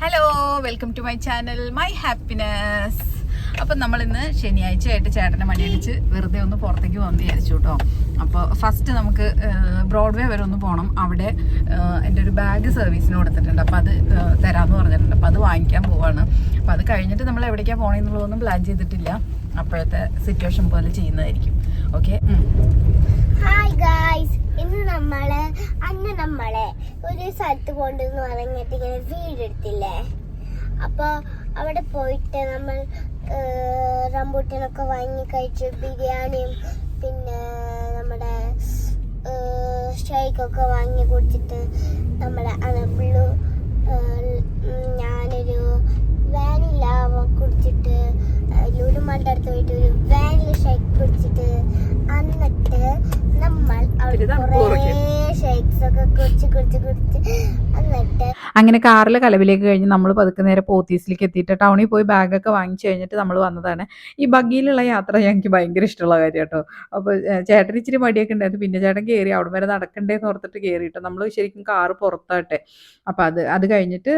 Hello welcome to my channel my happiness അപ്പം നമ്മൾ ഇന്ന് ശനിയാഴ്ച ആയിട്ട് ചേട്ടനെ മണിയടിച്ച് വെറുതെ ഒന്ന് പുറത്തേക്ക് വന്ന് വിചാരിച്ചു കേട്ടോ. അപ്പോൾ ഫസ്റ്റ് നമുക്ക് ബ്രോഡ്വേ വരെ ഒന്ന് പോകണം അവിടെ എന്റെ ഒരു ബാഗ് സർവീസിന് കൊടുത്തിട്ടുണ്ട്. അപ്പോൾ അത് തരാമെന്ന് പറഞ്ഞിട്ടുണ്ട്. അപ്പോൾ അത് വാങ്ങിക്കാൻ പോവാണ്. അപ്പോൾ അത് കഴിഞ്ഞിട്ട് നമ്മൾ എവിടേക്കാണ് പോകണമെന്നുള്ളതൊന്നും പ്ലാൻ ചെയ്തിട്ടില്ല. അപ്പോഴത്തെ സിറ്റുവേഷൻ പോലെ ചെയ്യുന്നതായിരിക്കും. ഓക്കെ ഹായ് ഗായ്സ് ഇന്ന് നമ്മൾ അന്ന് നമ്മളെ ഒരു സ്ഥലത്ത് പോണ്ടെന്ന് പറഞ്ഞിട്ട് ഇങ്ങനെ വീടെടുത്തില്ലേ? അപ്പൊ അവിടെ പോയിട്ട് നമ്മൾ റംബൂട്ടിനൊക്കെ വാങ്ങി കഴിച്ചു ബിരിയാണിയും പിന്നെ നമ്മുടെ ഷേക്കൊക്കെ വാങ്ങി കുടിച്ചിട്ട് നമ്മുടെ അണപ്പിള്ളു ഞാനൊരു വാനില കുടിച്ചിട്ട് ലൂലുമാന്റെ അടുത്ത് പോയിട്ട് ഒരു വാനില ഷേക്ക് കുടിച്ചിട്ട് എന്നിട്ട് നമ്മൾ അവിടെ ഒരു തണുപ്പ് കുറേ കുറയ്ക്കും. ഷേക്സ് ഒക്കെ കുടിച്ച് കുടിച്ച്. എന്നിട്ട് അങ്ങനെ കാറിൽ കലവിലേക്ക് കഴിഞ്ഞ് നമ്മൾ പതുക്കെ നേരെ പോത്തീസിലേക്ക് എത്തിയിട്ട് ടൗണിൽ പോയി ബാഗൊക്കെ വാങ്ങിച്ചു കഴിഞ്ഞിട്ട് നമ്മൾ വന്നതാണ്. ഈ ബഗ്ഗിയിലുള്ള യാത്ര ഞങ്ങൾക്ക് ഭയങ്കര ഇഷ്ടമുള്ള കാര്യം കേട്ടോ അപ്പോൾ ചേട്ടൻ ഇച്ചിരി മടിയൊക്കെ ഉണ്ടായിരുന്നു. പിന്നെ ചേട്ടൻ കയറി അവിടെ വരെ നടക്കണ്ടേന്ന് ഓർത്തിട്ട് കയറിയിട്ട് നമ്മൾ ശരിക്കും കാറ് പുറത്താട്ടെ. അപ്പോൾ അത് അത് കഴിഞ്ഞിട്ട്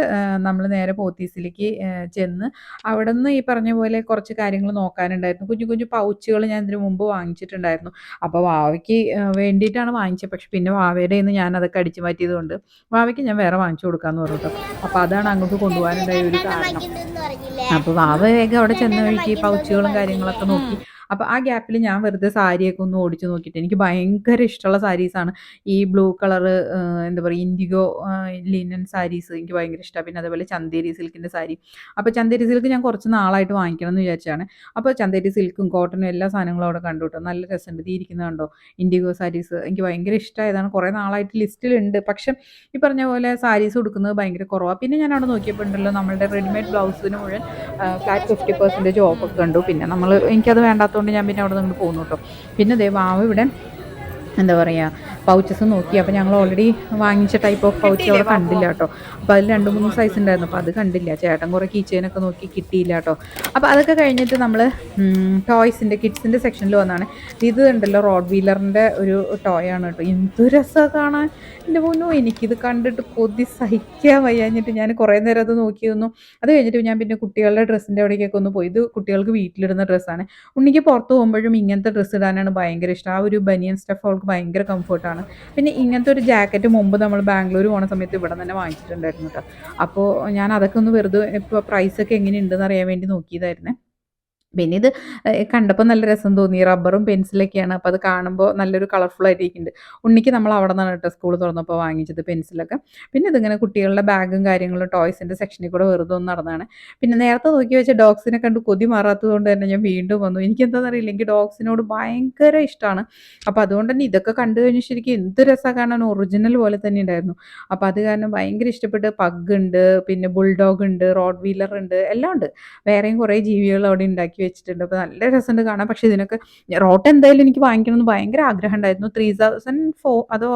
നമ്മൾ നേരെ പോത്തീസിലേക്ക് ചെന്ന് അവിടെ നിന്ന് ഈ പറഞ്ഞ പോലെ കുറച്ച് കാര്യങ്ങൾ നോക്കാനുണ്ടായിരുന്നു. കുഞ്ഞു കുഞ്ഞു പൗച്ചുകൾ ഞാൻ ഇതിനു മുമ്പ് വാങ്ങിച്ചിട്ടുണ്ടായിരുന്നു. അപ്പോൾ വാവയ്ക്ക് വേണ്ടിയിട്ടാണ് വാങ്ങിച്ചത്. പക്ഷെ പിന്നെ വാവയുടെ നിന്ന് ഞാൻ അതൊക്കെ അടിച്ചു മാറ്റിയതുകൊണ്ട് വാവയ്ക്ക് ഞാൻ വേറെ വാങ്ങിച്ചു കൊടുക്കാമെന്ന് പറഞ്ഞു കേട്ടോ അപ്പോൾ അതാണ് അങ്ങോട്ട് കൊണ്ടുപോകാനുണ്ടായ ഒരു കാരണം. അപ്പോൾ വാവ വേഗം അവിടെ ചെന്ന വഴിക്ക് പൗച്ചുകളും കാര്യങ്ങളൊക്കെ നോക്കി. അപ്പോൾ ആ ഗ്യാപ്പിൽ ഞാൻ വെറുതെ സാരിയൊക്കെ ഒന്ന് ഓടിച്ചു നോക്കിയിട്ട് എനിക്ക് ഭയങ്കര ഇഷ്ടമുള്ള സാരീസാണ് ഈ ബ്ലൂ കളർ എന്താ പറയുക ഇൻഡിഗോ ലിനൻ സാരീസ് എനിക്ക് ഭയങ്കര ഇഷ്ടമാണ് പിന്നെ അതേപോലെ ചന്തേരി സിൽക്കിന്റെ സാരി. അപ്പോൾ ചന്തേരി സിൽക്ക് ഞാൻ കുറച്ച് നാളായിട്ട് വാങ്ങിക്കണം എന്ന് വിചാരിച്ചാണ്. അപ്പോൾ ചന്തേരി സിൽക്കും കോട്ടനും എല്ലാ സാധനങ്ങളും അവിടെ കണ്ടു കേട്ടോ. നല്ല രസമുണ്ട്. തീ കണ്ടോ? ഇൻഡിഗോ സാരീസ് എനിക്ക് ഭയങ്കര ഇഷ്ടമായതാണ് കുറേ നാളായിട്ട് ലിസ്റ്റിലുണ്ട്. പക്ഷെ ഈ പറഞ്ഞ പോലെ സാരീസ് കൊടുക്കുന്നത് ഭയങ്കര കുറവാണ് പിന്നെ ഞാൻ അവിടെ നോക്കിയപ്പോൾ ഉണ്ടല്ലോ നമ്മളുടെ റെഡിമെയ്ഡ് ബ്ലൗസിന് മുഴുവൻ ഫ്ലാറ്റ് ഫിഫ്റ്റി പെർസെന്റേജ് ഓഫൊക്കെ കണ്ടു. പിന്നെ നമ്മൾ എനിക്കത് വേണ്ടാത്തതുകൊണ്ട് ഞാൻ പിന്നെ അവിടെ നിന്ന് പോകുന്നു കേട്ടോ. പിന്നെ ദൈവം ആവിടെ ഇവിടെ എന്താ പറയുക പൗച്ചസ് നോക്കി. അപ്പോൾ ഞങ്ങൾ ഓൾറെഡി വാങ്ങിച്ച ടൈപ്പ് ഓഫ് പൗച്ച് അവിടെ കണ്ടില്ല കേട്ടോ. അപ്പോൾ അതിൽ രണ്ട് മൂന്ന് സൈസ് ഉണ്ടായിരുന്നു. അപ്പോൾ അത് കണ്ടില്ല. ചേട്ടൻ കുറേ കീച്ചേനൊക്കെ നോക്കി കിട്ടിയില്ല കേട്ടോ. അപ്പോൾ അതൊക്കെ കഴിഞ്ഞിട്ട് നമ്മൾ ടോയ്സിന്റെ കിഡ്സിന്റെ സെക്ഷനിൽ വന്നാണ്. ഇത് ഉണ്ടല്ലോ റോഡ് വീലറിന്റെ ഒരു ടോയ് ആണ് കേട്ടോ. എന്ത് രസമാണ് കാണാൻ. എന്റെ പൊന്നോ എനിക്കിത് കണ്ടിട്ട് കൊതി സഹിക്കാൻ വയ്യാഞ്ഞിട്ട് ഞാൻ കുറേ നേരം അത് നോക്കി നോക്കിയിരുന്നു അത് കഴിഞ്ഞിട്ട് ഞാൻ പിന്നെ കുട്ടികളുടെ ഡ്രസ്സിന്റെ അവിടേക്കൊക്കെ ഒന്ന് പോയി. ഇത് കുട്ടികൾക്ക് വീട്ടിലിടുന്ന ഡ്രസ്സാണ് ഉണ്ണിക്ക് പുറത്ത് പോകുമ്പോഴും ഇങ്ങനത്തെ ഡ്രസ്സ് ഇടാനാണ് ഭയങ്കര ഇഷ്ടം. ആ ഒരു ബനിയൻ സ്റ്റഫ് അവൾക്ക് ഭയങ്കര കംഫർട്ടാണ് പിന്നെ ഇങ്ങനത്തെ ഒരു ജാക്കറ്റ് മുമ്പ് നമ്മൾ ബാംഗ്ലൂർ പോണ സമയത്ത് ഇവിടെ തന്നെ വാങ്ങിച്ചിട്ടുണ്ടായിരുന്നു കേട്ടോ. അപ്പോൾ ഞാൻ അതൊക്കെ ഒന്ന് വെറുതെ ഇപ്പോൾ പ്രൈസൊക്കെ എങ്ങനെയുണ്ടെന്ന് അറിയാൻ വേണ്ടി നോക്കിയതായിരുന്നേ. പിന്നെ ഇത് കണ്ടപ്പോൾ നല്ല രസം തോന്നി. റബ്ബറും പെൻസിലൊക്കെയാണ്. അപ്പോൾ അത് കാണുമ്പോൾ നല്ലൊരു കളർഫുൾ ആയിട്ടിരിക്കുന്നുണ്ട് ഉണ്ണിക്ക് നമ്മൾ അവിടെ നിന്നാണ് കേട്ടോ സ്കൂൾ തുറന്നപ്പോൾ വാങ്ങിച്ചത് പെൻസിലൊക്കെ. പിന്നെ ഇതിങ്ങനെ കുട്ടികളുടെ ബാഗും കാര്യങ്ങളും ടോയ്സിന്റെ സെക്ഷനിൽ കൂടെ വെറുതെ ഒന്ന് നടന്നതാണ് പിന്നെ നേരത്തെ നോക്കി വെച്ച ഡോഗ്സിനെ കണ്ട് കൊതി മാറാത്തത് കൊണ്ട് തന്നെ ഞാൻ വീണ്ടും വന്നു. എനിക്ക് എന്താണെന്ന് അറിയില്ല എനിക്ക് ഡോഗ്സിനോട് ഭയങ്കര ഇഷ്ടമാണ് അപ്പോൾ അതുകൊണ്ട് തന്നെ ഇതൊക്കെ കണ്ടു കഴിഞ്ഞാൽ ശരിക്കും എന്ത് രസമാണ് കാണാൻ. ഒറിജിനൽ പോലെ തന്നെ ഉണ്ടായിരുന്നു. അപ്പോൾ അത് കാരണം ഭയങ്കര ഇഷ്ടപ്പെട്ട് പഗ് ഉണ്ട് പിന്നെ ബുൾഡോഗ് ഉണ്ട് റോഡ് വീലർ ഉണ്ട് എല്ലാം ഉണ്ട് വേറെയും കുറേ ജീവികൾ അവിടെ ഉണ്ടാക്കി വെച്ചിട്ടുണ്ട്. അപ്പോൾ നല്ല രസമുണ്ട് കാണാൻ. പക്ഷെ ഇതിനൊക്കെ റോട്ട് എന്തായാലും എനിക്ക് വാങ്ങിക്കണമെന്ന് ഭയങ്കര ആഗ്രഹം ഉണ്ടായിരുന്നു. ത്രീ തൗസൻഡ് ഫോർ അതോ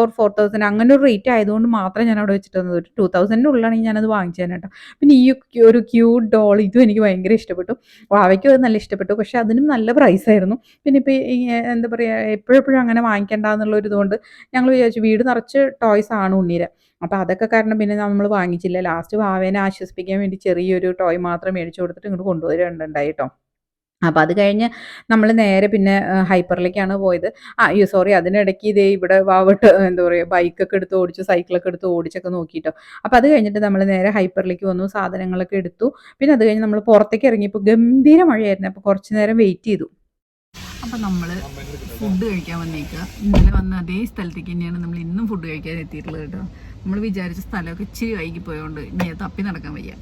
ഓർ ഫോർ തൗസൻഡ് അങ്ങനെ ഒരു റേറ്റ് ആയതുകൊണ്ട് മാത്രമേ ഞാൻ അവിടെ വെച്ചിട്ട് തന്നത് ഒരു ടു തൗസൻഡിന്റെ ഉള്ളിലാണെങ്കിൽ ഞാനത് വാങ്ങിച്ചു കേട്ടോ. പിന്നെ ഈ ഒരു ക്യൂട്ട് ഡോൾ ഇതും എനിക്ക് ഭയങ്കര ഇഷ്ടപ്പെട്ടു. വാവയ്ക്കും അത് നല്ല ഇഷ്ടപ്പെട്ടു. പക്ഷേ അതിനും നല്ല പ്രൈസ് ആയിരുന്നു. പിന്നെ ഇപ്പോൾ എന്താ പറയുക എപ്പോഴെപ്പോഴും അങ്ങനെ വാങ്ങിക്കേണ്ട എന്നുള്ള ഇതുകൊണ്ട് ഞങ്ങൾ വിചാരിച്ചു വീട് നിറച്ച് ടോയ്സ് ആണ് ഉണ്ണീരെ. അപ്പോൾ അതൊക്കെ കാരണം പിന്നെ നമ്മൾ വാങ്ങിച്ചില്ല. ലാസ്റ്റ് വാവേനെ ആശ്വസിപ്പിക്കാൻ വേണ്ടി ചെറിയൊരു ടോയ് മാത്രം മേടിച്ചു കൊടുത്തിട്ട് ഇങ്ങോട്ട് കൊണ്ടുവരുന്നുണ്ടായി കേട്ടോ അപ്പം അത് കഴിഞ്ഞ് നമ്മൾ നേരെ പിന്നെ ഹൈപ്പറിലേക്കാണ് പോയത്. ആ അയ്യോ സോറി അതിനിടയ്ക്ക് ഇതേ ഇവിടെ വാവട്ട് എന്താ പറയുക ബൈക്കൊക്കെ എടുത്ത് ഓടിച്ചു സൈക്കിളൊക്കെ എടുത്ത് ഓടിച്ചൊക്കെ നോക്കിയിട്ടോ അപ്പം അത് കഴിഞ്ഞിട്ട് നമ്മൾ നേരെ ഹൈപ്പറിലേക്ക് വന്നു സാധനങ്ങളൊക്കെ എടുത്തു. പിന്നെ അത് കഴിഞ്ഞ് നമ്മൾ പുറത്തേക്ക് ഇറങ്ങിയപ്പോൾ ഗംഭീര മഴയായിരുന്നു. അപ്പോൾ കുറച്ച് നേരം വെയിറ്റ് ചെയ്തു. അപ്പം നമ്മൾ ഫുഡ് കഴിക്കാൻ വന്നേക്കുക ഇന്നലെ വന്ന അതേ സ്ഥലത്തേക്ക് തന്നെയാണ് നമ്മൾ ഇന്നും ഫുഡ് കഴിക്കാൻ എത്തിയിട്ടുള്ളത് കേട്ടോ നമ്മൾ വിചാരിച്ച സ്ഥലമൊക്കെ ഇച്ചിരി വൈകി പോയതുകൊണ്ട് ഇനി തപ്പി നടക്കാൻ വയ്യ.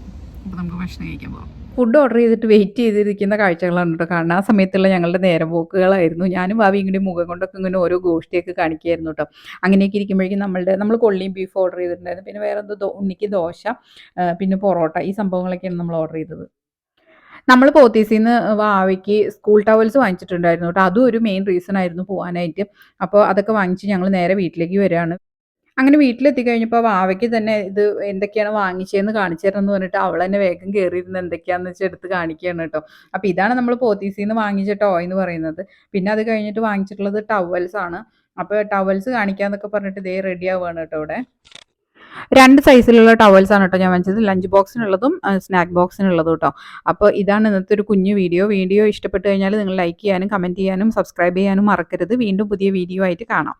അപ്പോൾ നമുക്ക് ഭക്ഷണം കഴിക്കാൻ പോകാം ഫുഡ് ഓർഡർ ചെയ്തിട്ട് വെയിറ്റ് ചെയ്തിരിക്കുന്ന കാഴ്ചകളാണ് കേട്ടോ. കാരണം ആ സമയത്തുള്ള ഞങ്ങളുടെ നേരം പോക്കുകളായിരുന്നു ഞാനും ഭാവി ഇങ്ങനെ മുഖം കൊണ്ടൊക്കെ ഇങ്ങനെ ഓരോ ഗോഷ്ടിയൊക്കെ കാണിക്കുകയായിരുന്നു കേട്ടോ. അങ്ങനെയൊക്കെ ഇരിക്കുമ്പോഴേക്കും നമ്മളുടെ നമ്മൾ കൊള്ളിയും ബീഫ് ഓർഡർ ചെയ്തിട്ടുണ്ടായിരുന്നു. പിന്നെ വേറെ എന്തോ ഉണ്ണിക്ക് ദോശ പിന്നെ പൊറോട്ട ഈ സംഭവങ്ങളൊക്കെയാണ് നമ്മൾ ഓർഡർ ചെയ്തത്. നമ്മൾ പോത്തീസിൽ നിന്ന് വാവയ്ക്ക് സ്കൂൾ ടവൽസ് വാങ്ങിച്ചിട്ടുണ്ടായിരുന്നു കേട്ടോ. അതും ഒരു മെയിൻ റീസൺ ആയിരുന്നു പോകാനായിട്ട് അപ്പോൾ അതൊക്കെ വാങ്ങിച്ച് ഞങ്ങൾ നേരെ വീട്ടിലേക്ക് വരികയാണ്. അങ്ങനെ വീട്ടിലെത്തി കഴിഞ്ഞപ്പോൾ വാവയ്ക്ക് തന്നെ ഇത് എന്തൊക്കെയാണ് വാങ്ങിച്ചതെന്ന് കാണിച്ചു തരണം എന്ന് പറഞ്ഞിട്ട് അവൾ തന്നെ വേഗം കയറിയിരുന്ന് എന്തൊക്കെയാണെന്ന് വെച്ചാൽ എടുത്ത് കാണിക്കുകയാണ് കേട്ടോ. അപ്പോൾ ഇതാണ് നമ്മൾ പോത്തീസിൽ നിന്ന് വാങ്ങിച്ച ടോയ് എന്ന് പറയുന്നത്. പിന്നെ അത് കഴിഞ്ഞിട്ട് വാങ്ങിച്ചിട്ടുള്ളത് ടവൽസ് ആണ്. അപ്പോൾ ടവൽസ് കാണിക്കാന്നൊക്കെ പറഞ്ഞിട്ട് ഇതേ റെഡി ആവുകയാണ് കേട്ടോ ഇവിടെ. രണ്ട് സൈസിലുള്ള ടവൽസ് ആണ് കേട്ടോ ഞാൻ വാങ്ങിച്ചത്. ലഞ്ച് ബോക്സിനുള്ളതും സ്നാക്ക് ബോക്സിനുള്ളതും കേട്ടോ. അപ്പോൾ ഇതാണ് ഇന്നത്തെ ഒരു കുഞ്ഞു വീഡിയോ വീഡിയോ ഇഷ്ടപ്പെട്ട് കഴിഞ്ഞാൽ നിങ്ങൾ ലൈക്ക് ചെയ്യാനും കമന്റ് ചെയ്യാനും സബ്സ്ക്രൈബ് ചെയ്യാനും മറക്കരുത്. വീണ്ടും പുതിയ വീഡിയോ ആയിട്ട് കാണാം.